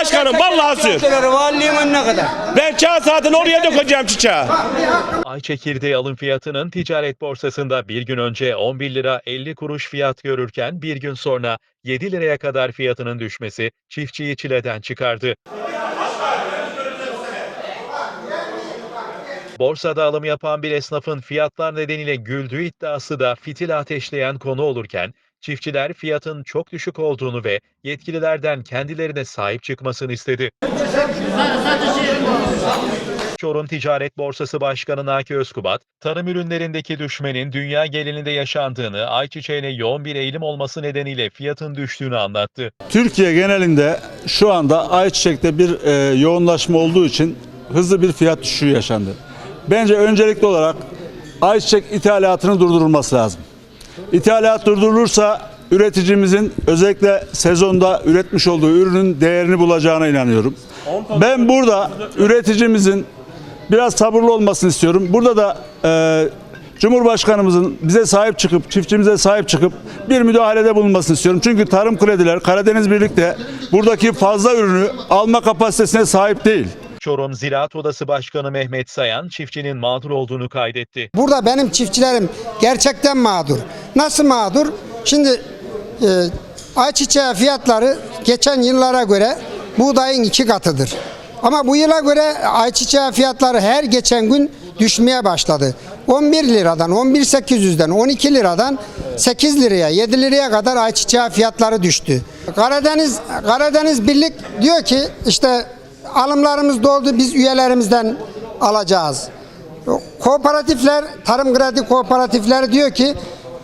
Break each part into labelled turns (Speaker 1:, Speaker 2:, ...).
Speaker 1: Başkanım vallahi
Speaker 2: valiliğin önüne kadar.
Speaker 1: Ben çağ saatini oraya dökeceğim çiçeği.
Speaker 3: Ay çekirdeği alım fiyatının ticaret borsasında bir gün önce 11 lira 50 kuruş fiyat görürken bir gün sonra 7 liraya kadar fiyatının düşmesi çiftçiyi çileden çıkardı. Borsada alım yapan bir esnafın fiyatlar nedeniyle güldüğü iddiası da fitil ateşleyen konu olurken, çiftçiler fiyatın çok düşük olduğunu ve yetkililerden kendilerine sahip çıkmasını istedi. Çorum Ticaret Borsası Başkanı Naki Özkubat, tarım ürünlerindeki düşmenin dünya genelinde yaşandığını, ayçiçeğine yoğun bir eğilim olması nedeniyle fiyatın düştüğünü anlattı.
Speaker 4: Türkiye genelinde şu anda ayçiçekte bir e, yoğunlaşma olduğu için hızlı bir fiyat düşüşü yaşandı. Bence öncelikli olarak ayçiçek ithalatının durdurulması lazım. İthalat durdurulursa üreticimizin özellikle sezonda üretmiş olduğu ürünün değerini bulacağına inanıyorum. Ben burada üreticimizin biraz sabırlı olmasını istiyorum. Burada da e, Cumhurbaşkanımızın bize sahip çıkıp, çiftçimize sahip çıkıp bir müdahalede bulunmasını istiyorum. Çünkü tarım krediler, Karadeniz Birlikte buradaki fazla ürünü alma kapasitesine sahip değil.
Speaker 3: Çorum Ziraat Odası Başkanı Mehmet Sayan, çiftçinin mağdur olduğunu kaydetti.
Speaker 5: Burada benim çiftçilerim gerçekten mağdur. Nasıl mağdur? Şimdi e, ayçiçeği fiyatları geçen yıllara göre buğdayın iki katıdır. Ama bu yıla göre ayçiçeği fiyatları her geçen gün düşmeye başladı. 11 liradan, 11.800'den, 12 liradan 8 liraya, 7 liraya kadar ayçiçeği fiyatları düştü. Karadeniz Karadeniz Birlik diyor ki işte alımlarımız doldu biz üyelerimizden alacağız. Kooperatifler, tarım kredi kooperatifleri diyor ki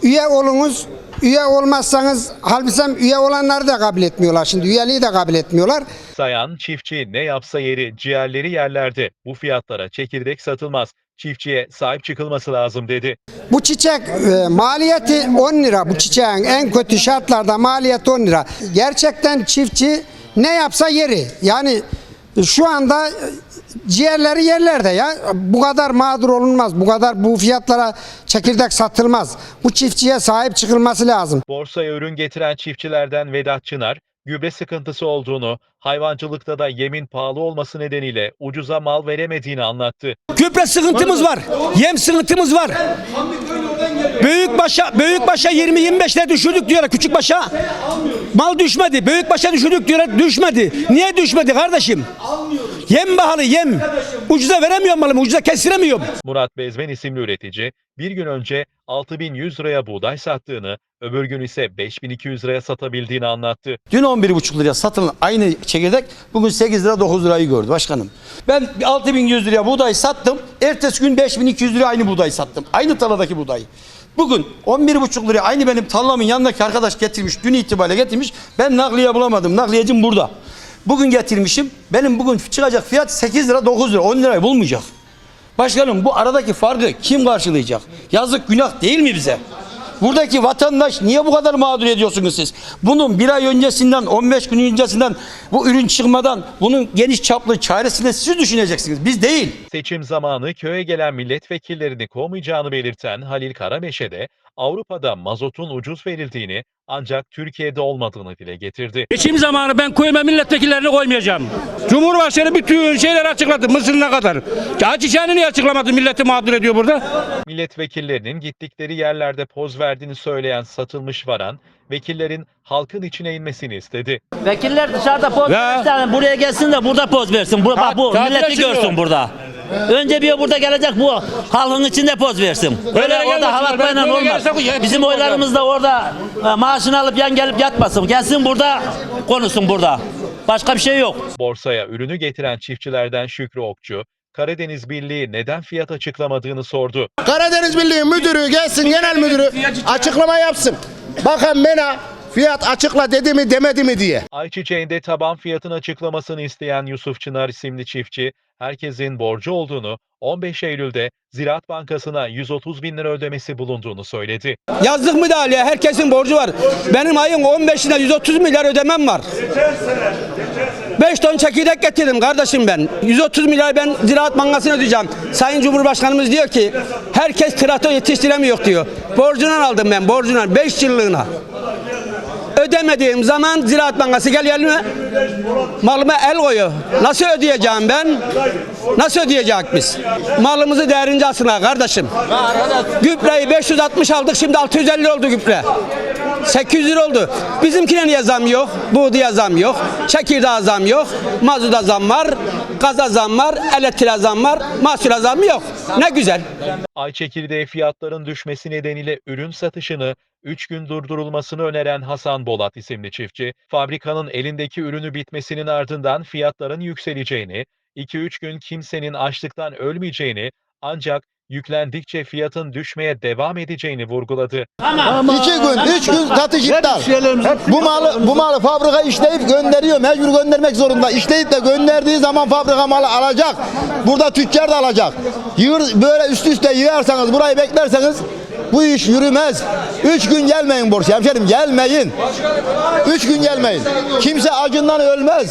Speaker 5: üye olunuz, üye olmazsanız halbuki üye olanları da kabul etmiyorlar şimdi üyeliği de kabul etmiyorlar.
Speaker 3: Sayan, çiftçi ne yapsa yeri, ciğerleri yerlerde. Bu fiyatlara çekirdek satılmaz. Çiftçiye sahip çıkılması lazım dedi.
Speaker 5: Bu çiçek e, maliyeti 10 lira bu çiçeğin en kötü şartlarda maliyeti 10 lira. Gerçekten çiftçi ne yapsa yeri yani şu anda e, ciğerleri yerlerde ya bu kadar mağdur olunmaz bu kadar bu fiyatlara çekirdek satılmaz. Bu çiftçiye sahip çıkılması lazım.
Speaker 3: Borsaya ürün getiren çiftçilerden Vedat Çınar, gübre sıkıntısı olduğunu, hayvancılıkta da yemin pahalı olması nedeniyle ucuza mal veremediğini anlattı.
Speaker 2: Gübre sıkıntımız var. Yem sıkıntımız var. Büyük başa büyük başa 20 25 lira düşürdük diyorlar küçük başa. Mal düşmedi. Büyük başa düşürdük diyorlar düşmedi. Niye düşmedi kardeşim? Yem pahalı yem. Ucuza veremiyorum malımı. Ucuza kestiremiyorum.
Speaker 3: Murat Bezmen isimli üretici, bir gün önce 6100 liraya buğday sattığını, öbür gün ise 5200 liraya satabildiğini anlattı.
Speaker 6: Dün 11,5 liraya satılan aynı çekirdek bugün 8 lira 9 lirayı gördü başkanım. Ben 6100 liraya buğday sattım. Ertesi gün 5200 liraya aynı buğday sattım. Aynı tarladaki buğdayı. Bugün 11,5 liraya aynı benim tarlamın yanındaki arkadaş getirmiş. Dün itibariyle getirmiş. Ben nakliye bulamadım. Nakliyecim burada. Bugün getirmişim. Benim bugün çıkacak fiyat 8 lira 9 lira 10 lirayı bulmayacak. Başkanım bu aradaki farkı kim karşılayacak? Yazık günah değil mi bize? Buradaki vatandaş niye bu kadar mağdur ediyorsunuz siz? Bunun bir ay öncesinden, 15 gün öncesinden, bu ürün çıkmadan bunun geniş çaplı çaresini siz düşüneceksiniz. Biz değil.
Speaker 3: Seçim zamanı köye gelen milletvekillerini kovmayacağını belirten Halil Karameşe de Avrupa'da mazotun ucuz verildiğini ancak Türkiye'de olmadığını dile getirdi.
Speaker 7: Seçim zamanı ben koyma milletvekillerini koymayacağım. Cumhurbaşkanı bütün şeyler açıkladı Mısır'ına kadar. Çiçeğini niye açıklamadı milleti mağdur ediyor burada?
Speaker 3: Milletvekillerinin gittikleri yerlerde poz verdiğini söyleyen satılmış varan, vekillerin halkın içine inmesini istedi.
Speaker 8: Vekiller dışarıda poz
Speaker 7: Ve-
Speaker 8: versin, buraya gelsin de burada poz versin. Bu, bak bu milleti görsün burada. Önce bir burada gelecek bu halkın içinde poz versin. Öyle
Speaker 7: Öyle
Speaker 8: orada
Speaker 7: gelmesin,
Speaker 8: havatmayla
Speaker 7: böyle
Speaker 8: olmaz. Bizim oylarımız da orada e, maaşını alıp yan gelip yatmasın. Gelsin burada konuşsun burada. Başka bir şey yok.
Speaker 3: Borsaya ürünü getiren çiftçilerden Şükrü Okçu, Karadeniz Birliği neden fiyat açıklamadığını sordu.
Speaker 9: Karadeniz Birliği müdürü gelsin genel müdürü açıklama yapsın. Bakın bana fiyat açıkla dedi mi demedi mi diye.
Speaker 3: Ayçiçeğinde taban fiyatın açıklamasını isteyen Yusuf Çınar isimli çiftçi, herkesin borcu olduğunu, 15 Eylül'de Ziraat Bankası'na 130 bin lira ödemesi bulunduğunu söyledi.
Speaker 2: Yazdık müdahaleye. Herkesin borcu var. Benim ayın 15'ine 130 milyar ödemem var. 5 ton çekirdek getirdim kardeşim ben. 130 milyar ben Ziraat Bankası'na ödeyeceğim. Sayın Cumhurbaşkanımız diyor ki herkes traktör yetiştiremiyor diyor. Borcundan aldım ben borcundan 5 yıllığına. Öde Ödemediğim zaman Ziraat Bankası gel elime malıma el koyuyor. Nasıl ödeyeceğim ben? Nasıl ödeyecek biz? Malımızı değerince alsınlar kardeşim. Gübreyi 560 aldık şimdi 650 oldu gübre. 800 lira oldu. Bizimkine niye zam yok? Buğdaya zam yok. Çekirdeğe zam yok. Mazuda zam var. Gaza zam var. Elektriğe zam var. Mahsula zam yok. Ne güzel.
Speaker 3: Ay çekirdeği fiyatların düşmesi nedeniyle ürün satışını 3 gün durdurulmasını öneren Hasan Bolat isimli çiftçi, fabrikanın elindeki ürünü bitmesinin ardından fiyatların yükseleceğini, 2-3 gün kimsenin açlıktan ölmeyeceğini ancak yüklendikçe fiyatın düşmeye devam edeceğini vurguladı.
Speaker 9: İki gün, üç gün satış iptal. Bu malı, bu malı fabrika işleyip gönderiyor. Mecbur göndermek zorunda. İşleyip de gönderdiği zaman fabrika malı alacak. Burada tüccar da alacak. Yığır, böyle üst üste yığarsanız, burayı beklerseniz bu iş yürümez. Üç gün gelmeyin borç hemşerim gelmeyin. Üç gün gelmeyin. Kimse acından ölmez.